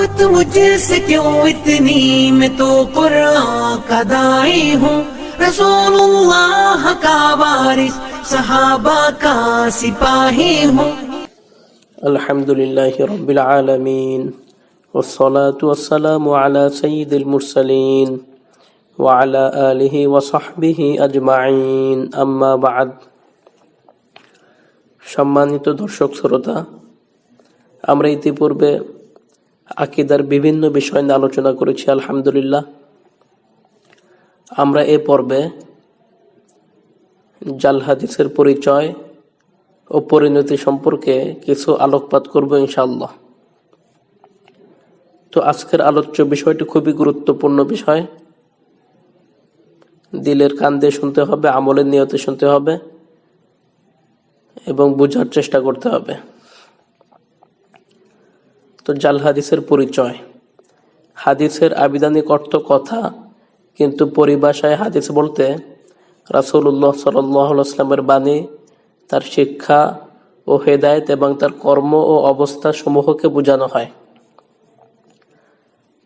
मोहब्बत मुझसे क्यों इतनी मैं तो कुरान का दाई हूँ रसूलुल्लाह का वारिस सहाबा का सिपाही हूँ الحمد لله رب العالمين والصلاة والسلام على سيد المرسلين وعلى آله وصحبه أجمعين أما بعد সম্মানিত দর্শক শ্রোতা আমরা ইতিপূর্বে আকিদার বিভিন্ন বিষয় নিয়ে আলোচনা করেছি, আলহামদুলিল্লাহ। আমরা এ পর্বে জাল হাদিসের পরিচয় ও পরিণতি সম্পর্কে কিছু আলোকপাত করব ইনশাআল্লাহ। তো আজকের আলোচ্য বিষয়টি খুবই গুরুত্বপূর্ণ বিষয়। দিলের কান দিয়ে শুনতে হবে, আমলের নিয়তে শুনতে হবে এবং বোঝার চেষ্টা করতে হবে। তো জাল হাদিসের পরিচয়। হাদিসের আবিধানিক অর্থ কথা, কিন্তু পরিভাষায় হাদিস বলতে রাসূলুল্লাহ সাল্লামের বাণী, তার শিক্ষা ও হেদায়েত এবং তার কর্ম ও অবস্থা সমূহকে বোঝানো হয়।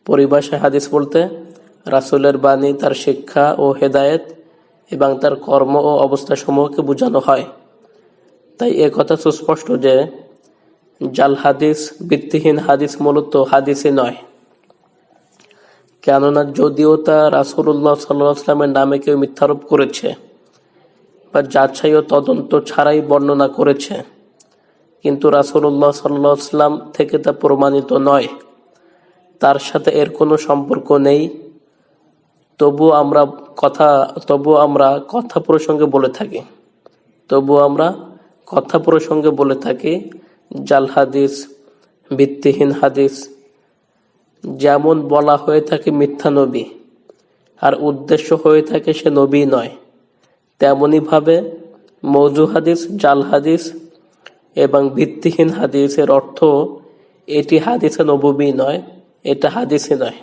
পরিভাষায় হাদিস বলতে রাসূলের বাণী, তার শিক্ষা ও হেদায়েত এবং তার কর্ম ও অবস্থা সমূহকে বোঝানো হয়। তাই কথা সুস্পষ্ট যে জাল হাদিস, ভিত্তিহীন হাদিস মূলত হাদিসই নয়। কেননা যদিও তা রাসূলুল্লাহ সাল্লাহ আসলামের নামে কেউ মিথ্যারোপ করেছে বা যাচাই ও তদন্ত ছাড়াই বর্ণনা করেছে, কিন্তু রাসূলুল্লাহ সাল্লাহ আসলাম থেকে তা প্রমাণিত নয়। তার সাথে এর কোনো সম্পর্ক নেই। তবু আমরা কথা তবু আমরা কথা প্রসঙ্গে বলে থাকি। তবু আমরা কথা প্রসঙ্গে বলে থাকি জাল হাদিস, ভিত্তিহীন হাদিস, যেমন বলা হয়ে থাকে মিথ্যা নবী, আর উদ্দেশ্য হয়ে থাকে সে নবী নয়। তেমনইভাবে মৌজু হাদিস, জাল হাদিস এবং ভিত্তিহীন হাদিসের অর্থ এটি হাদিসে নবী নয়, এটা হাদিসে নয়।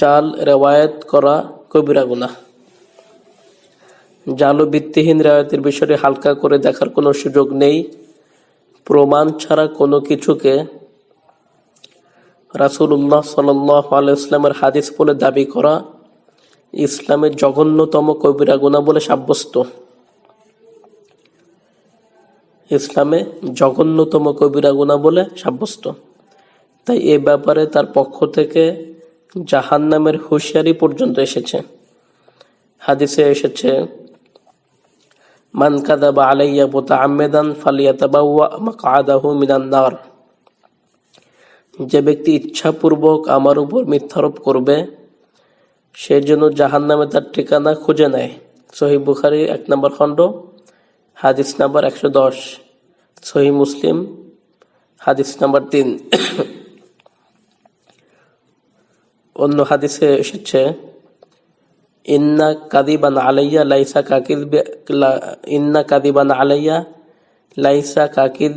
জাল রেওয়ায়ত করা কবিরা গুনাহ। জাল ভিত্তিহীন রেওয়ায়তের বিষয়টি হালকা করে দেখার কোনো সুযোগ নেই। প্রমাণ ছাড়া কোনো কিছুকে রাসূলুল্লাহ সাল্লাহ আলাইসলামের হাদিস বলে দাবি করা ইসলামের জঘন্যতম কবিরা গুণা বলে সাব্যস্ত। ইসলামে জঘন্যতম কবিরা গুণা বলে সাব্যস্ত। তাই এ ব্যাপারে তার পক্ষ থেকে জাহান নামের হুঁশিয়ারি পর্যন্ত এসেছে। হাদিসে এসেছে মান আলাইয়া বোতা আমেদান ফালিয়াতাবাউয়া মাকাদাহু মিনান যে ব্যক্তি ইচ্ছাপূর্বক আমার উপর মিথ্যারোপ করবে, সে জন্য জাহান নামে তার ঠিকানা খুঁজে নেয়। সহি বুখারি এক নম্বর খণ্ড, হাদিস নাম্বার একশো দশ। সহি মুসলিম, হাদিস নাম্বার তিন। অন্য হাদিসে এসেছে কাদিবান আলাইয়া লাইসা কাকিদ ইন্না কাদিবান আলাইয়া লাইসা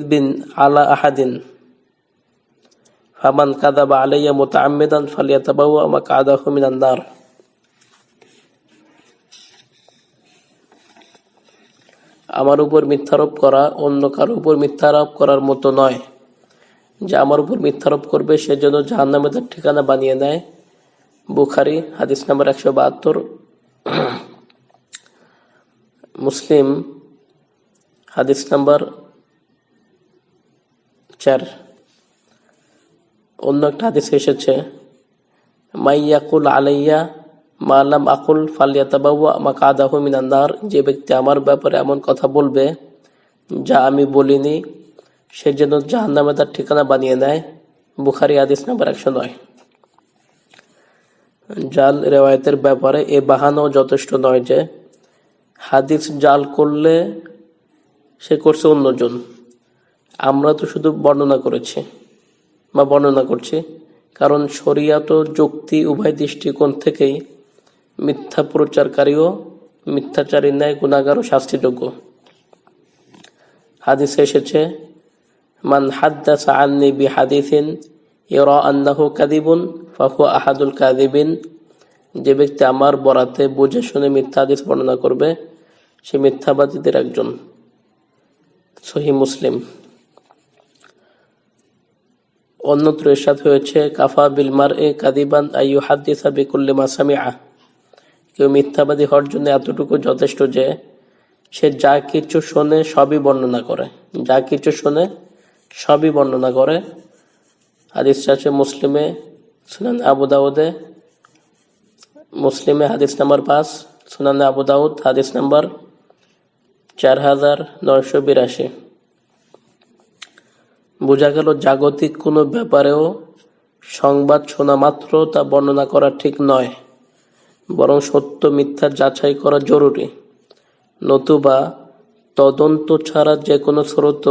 বিন আলা আহাদিন কাদাবা আলাইয়া আমার উপর মিথ্যারোপ করা অন্য কারও উপর মিথ্যারোপ করার মতো নয় যে আমার উপর মিথ্যারোপ করবে সেজন্য জাহান্নামে তার ঠিকানা বানিয়ে নেয় বুখারি, হাদিস নাম্বার একশো বাহাত্তর। মুসলিম, হাদিস নাম্বার চার। অন্য একটা হাদিস এসেছে মাইয়াকুল আলাইয়া মালাম আকুল ফালিয়াতাবাউয়া মাকাদাহু মিনান্নার যে ব্যক্তি আমার ব্যাপারে এমন কথা বলবে, যা আমি বলিনি, সে যেন জাহান্নামে তার ঠিকানা বানিয়ে নেয়। বুখারি, হাদিস নাম্বার একশো নয়। জাল রেওয়ায়তের ব্যাপারে এ বাহানাও যথেষ্ট নয় যে হাদিস জাল করলে সে করছে অন্যজন। আমরা তো শুধু বর্ণনা করেছি বা বর্ণনা করছি, কারণ শরিয়াত যুক্তি উভয় দৃষ্টিকোণ থেকেই মিথ্যা প্রচারকারীও মিথ্যাচারী ন্যায় গুণাগারও শাস্তিযোগ্য। হাদিসে এসেছে, মান হাদ্দাসা আন্নি বি হাদিসিন ইরা আন্নাহু কাদিবুন ফাহু আহাদুল কাদিবিন যে ব্যক্তি আমার বরাতে বুঝে শুনে মিথ্যা হাদিস বর্ণনা করবে, সে মিথ্যাবাদীদের একজন। সহি মুসলিম। অন্যত্র এরশাদ হয়েছে, কাফা বিলমার এ কাদিবান আইয়ু হাদ্দিসা বিকুল্লি মাসামিআ কেউ মিথ্যাবাদী হওয়ার জন্য এতটুকু যথেষ্ট যে, সে যা কিছু শোনে সবই বর্ণনা করে। যা কিছু শোনে সবই বর্ণনা করে। হাদিস আছে মুসলিমে সুনান আবু দাউদে, মুসলিমে হাদিস নাম্বার পাঁচ, সুনানে আবু দাউদ, হাদিস নাম্বার চার হাজার নয়শো বিরাশি। বোঝা গেল জাগতিক কোনো ব্যাপারেও সংবাদ শোনা মাত্র তা বর্ণনা করা ঠিক নয়, বরং সত্য মিথ্যা যাচাই করা জরুরি। নতুবা তদন্ত ছাড়া যে কোনো স্রোত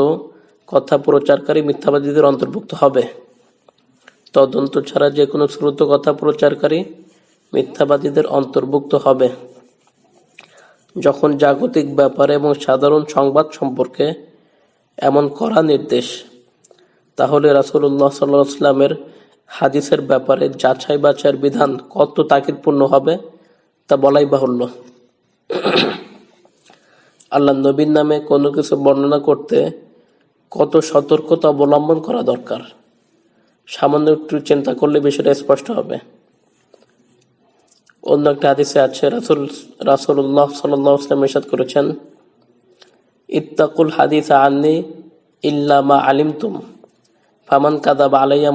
কথা প্রচারকারী মিথ্যাবাদীদের অন্তর্ভুক্ত হবে। তদন্ত ছাড়া যে কোনো স্রোত কথা প্রচারকারী মিথ্যাবাদীদের অন্তর্ভুক্ত হবে। যখন জাগতিক ব্যাপার এবং সাধারণ সংবাদ সম্পর্কে এমন করা নির্দেশ, তাহলে রাসূলুল্লাহ সাল্লাহ সাল্লামের হাদিসের ব্যাপারে যাচাই বাছাইয়ের বিধান কত তাকিদপূর্ণ হবে তা বলাই বাহুল্য। আল্লাহ নবীর নামে কোনো কিছু বর্ণনা করতে কত সতর্কতা অবলম্বন করা দরকার? সামান্য একটু চিন্তা করলে বিষয়টা স্পষ্ট হবে। অন্য একটা হাদিসে আছে, রাসুল রাসুল্লাহ সাল্লাহ ইসলাম ইসাদ করেছেন, ইত্তাকুল হাদিস আননি ইল্লামা আলিম তুম ফামান কাদা বা আলাইয়া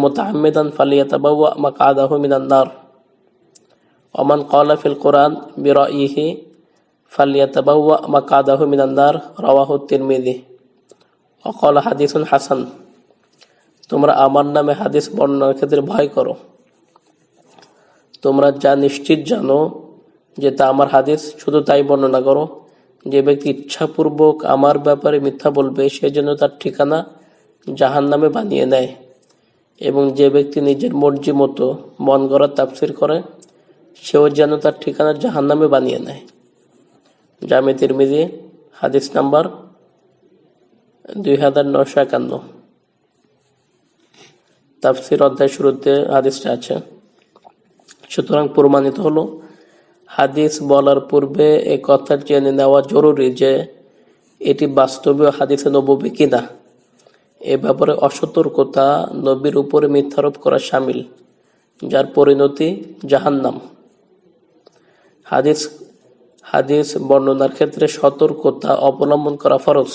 ফালিয়া তাবাউ আমা কাদাহু মিনান্নার অমান কলা ফিল কোরআন বির ইহি ফালিয়া তাবাউ আমা কাদাহু মিনান্নার রওয়াহ তিরমিদি অকল হাদিসুল হাসান। তোমরা আমার নামে হাদিস বর্ণনার ক্ষেত্রে ভয় করো। তোমরা যা নিশ্চিত জানো যে তা আমার হাদিস, শুধু তাই বর্ণনা করো। যে ব্যক্তি ইচ্ছাপূর্বক আমার ব্যাপারে মিথ্যা বলবে, সে যেন তার ঠিকানা জাহান নামে বানিয়ে নেয় এবং যে ব্যক্তি নিজের মর্জি মতো মন গড়া তাফসির করে, সেও যেন তার ঠিকানা জাহান নামে বানিয়ে নেয়। জামে তিরমিজি, হাদিস নাম্বার দুই হাজার নশো একান্ন। তাফসির অধ্যায় শুরুতে হাদিসটা আছে। সুতরাং প্রমাণিত হলো, হাদিস বলার পূর্বে এ কথা জেনে নেওয়া জরুরি যে এটি বাস্তবীয় হাদিসে নবী কিনা। এ ব্যাপারে অসতর্কতা নবীর উপরে মিথ্যারোপ করা সামিল, যার পরিণতি জাহান্নাম। হাদিস হাদিস বর্ণনার ক্ষেত্রে সতর্কতা অবলম্বন করা ফরজ।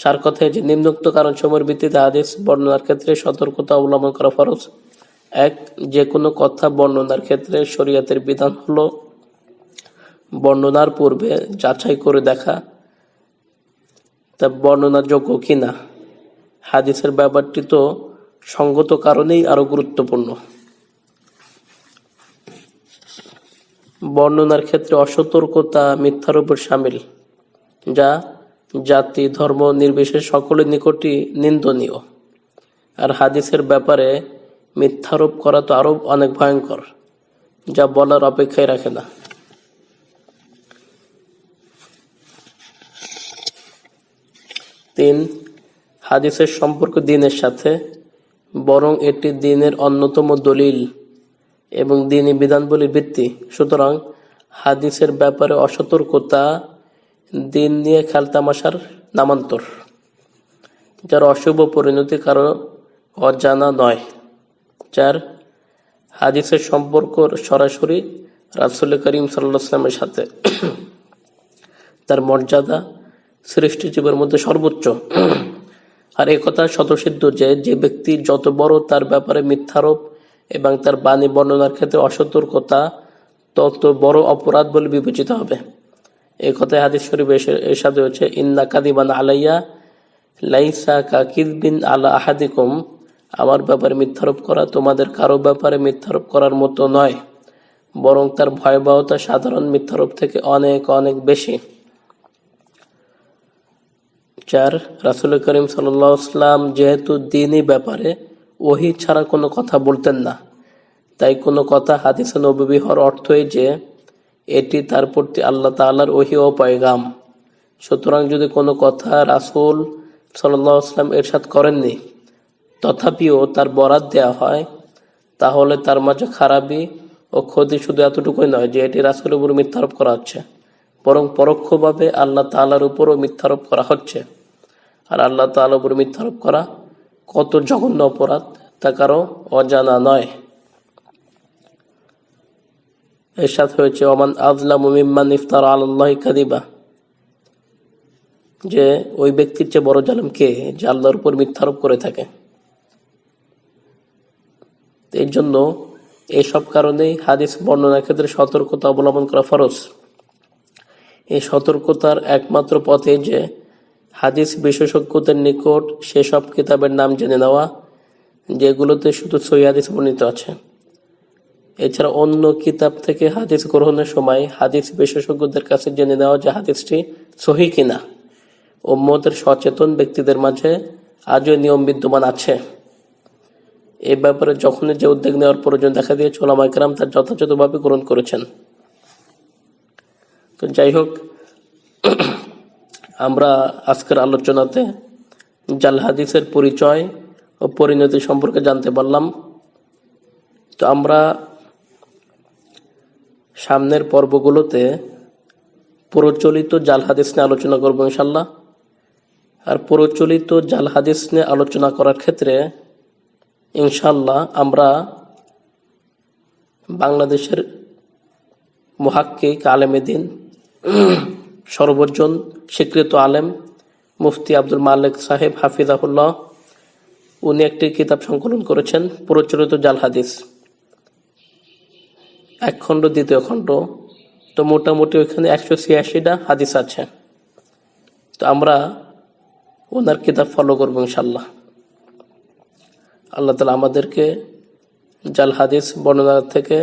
সার কথায় যে নিম্নোক্ত কারণ সময়ের ভিত্তিতে হাদিস বর্ণনার ক্ষেত্রে সতর্কতা অবলম্বন করা ফরজ। এক, যে কোনো কথা বর্ণনার ক্ষেত্রে শরীয়তের বিধান হলো বর্ণনার পূর্বে যাচাই করে দেখা। তা বর্ণনাযোগ্য কিনা? হাদিসের ব্যাপারটি তো সঙ্গত কারণেই আরও গুরুত্বপূর্ণ। বর্ণনার ক্ষেত্রে অসতর্কতা মিথ্যার উপর সামিল, যা জাতি, ধর্ম, নির্বিশেষ সকলের নিকটই নিন্দনীয়। আর হাদিসের ব্যাপারে মিথ্যারোপ করা তো আরও অনেক ভয়ঙ্কর, যা বলার অপেক্ষায় রাখে না। তিন, হাদিসের সম্পর্ক দিনের সাথে, বরং এটি দিনের অন্যতম দলিল এবং দিনী বিধানবলীর ভিত্তি। সুতরাং হাদিসের ব্যাপারে অসতর্কতা দিন নিয়ে খেলতামাশার নামান্তর। যার অশুভ পরিণতি কারও অজানা নয়। চার হাদিসের সম্পর্ক সরাসরি রাসুল করিম সাল্লামের সাথে। তার মর্যাদা সৃষ্টিজীবের মধ্যে সর্বোচ্চ। আর একথা শতসিদ্ধ যে যে ব্যক্তি যত বড় তার ব্যাপারে মিথ্যারোপ এবং তার বাণী বর্ণনার ক্ষেত্রে অসতর্কতা তত বড় অপরাধ বলে বিবেচিত হবে। এই কথায় হাদিস শরীফ এর সাথে হচ্ছে ইন্না কাদিবান আলাইয়া লাইসা কাকিদবিন আলা আহাদিকুম। আমার ব্যাপারে মিথ্যারোপ করা তোমাদের কারও ব্যাপারে মিথ্যারোপ করার মতো নয়, বরং তার ভয়াবহতা সাধারণ মিথ্যারোপ থেকে অনেক অনেক বেশি। চার, রাসুল করিম সাল্লাম যেহেতু দিনই ব্যাপারে ওহি ছাড়া কোনো কথা বলতেন না, তাই কোনো কথা হাদিসে নবী হওয়ার অর্থই যে এটি তার প্রতি আল্লাহ তাল্লার ওহি ও পয়গাম। সুতরাং যদি কোনো কথা রাসুল সাল্লাম এরশাদ করেননি, তথাপিও তার বরাত দেয়া হয়, তাহলে তার মাঝে খারাপি ও ক্ষতি শুধু এতটুকুই নয় যে এটি রাসুলের উপর মিথ্যারোপ করা হচ্ছে, বরং পরোক্ষভাবে আল্লাহ তালার উপরও মিথ্যারোপ করা হচ্ছে। আর আল্লাহ তালার উপর মিথ্যারোপ করা কত জঘন্য অপরাধ, তা কারও অজানা নয়। এর সাথে হয়েছে, ওমান আজলাম মিম্মান ইফতার আল্লাহ কাদিবা যে ওই ব্যক্তির চেয়ে বড় জালেম কে? যে আল্লাহর উপর মিথ্যারোপ করে থাকে। এর জন্য এইসব কারণেই হাদিস বর্ণনার ক্ষেত্রে সতর্কতা অবলম্বন করা ফরজ। এই সতর্কতার একমাত্র পথে যে হাদিস বিশেষজ্ঞদের নিকট সেসব কিতাবের নাম জেনে নেওয়া, যেগুলোতে শুধু সই হাদিস বর্ণিত আছে। এছাড়া অন্য কিতাব থেকে হাদিস গ্রহণের সময় হাদিস বিশেষজ্ঞদের কাছে জেনে নেওয়া যে হাদিসটি সহি কিনা। উম্মতের সচেতন ব্যক্তিদের মাঝে আজও নিয়ম বিদ্যমান আছে। এ ব্যাপারে যখনই যে উদ্যোগ নেওয়ার প্রয়োজন দেখা দিয়েছে ওলামাইকরাম তার যথাযথভাবে গ্রহণ করেছেন। তো যাই হোক, আমরা আজকের আলোচনাতে জাল হাদিসের পরিচয় ও পরিণতি সম্পর্কে জানতে পারলাম। তো আমরা সামনের পর্বগুলোতে প্রচলিত জাল হাদিস নিয়ে আলোচনা করব ইনশাল্লাহ আর প্রচলিত জাল হাদিস নিয়ে আলোচনা করার ক্ষেত্রে ইনশাল্লাহ আমরা বাংলাদেশের মহাক্কিক আলেমে দিন সর্বজন স্বীকৃত আলেম মুফতি আব্দুল মালিক সাহেব হাফিজাহুল্লাহ, উনি একটি কিতাব সংকলন করেছেন, প্রচলিত জাল হাদিস। এক খণ্ড, দ্বিতীয় খণ্ড। তো মোটামুটি ওইখানে একশো ছিয়াশিটা হাদিস আছে। তো আমরা ওনার কিতাব ফলো করব ইনশাল্লাহ আল্লাহ তালা আমাদেরকে জাল হাদিস বর্ণনা থেকে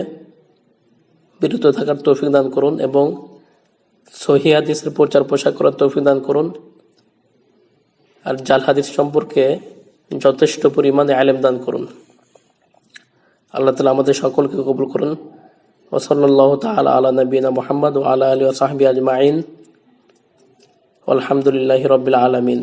বিরত থাকার তৌফিক দান করুন এবং সহি হাদিসের প্রচার প্রসার করার তৌফিক দান করুন। আর জাল হাদিস সম্পর্কে যথেষ্ট পরিমাণে আলেম দান করুন। আল্লাহ তালা আমাদের সকলকে কবুল করুন। ওসল্লাহ তালা আলা নবীনা মোহাম্মদ ও আলা আলী ওসাহাবি আজমাইন আলহামদুলিল্লাহ রবিল আলমিন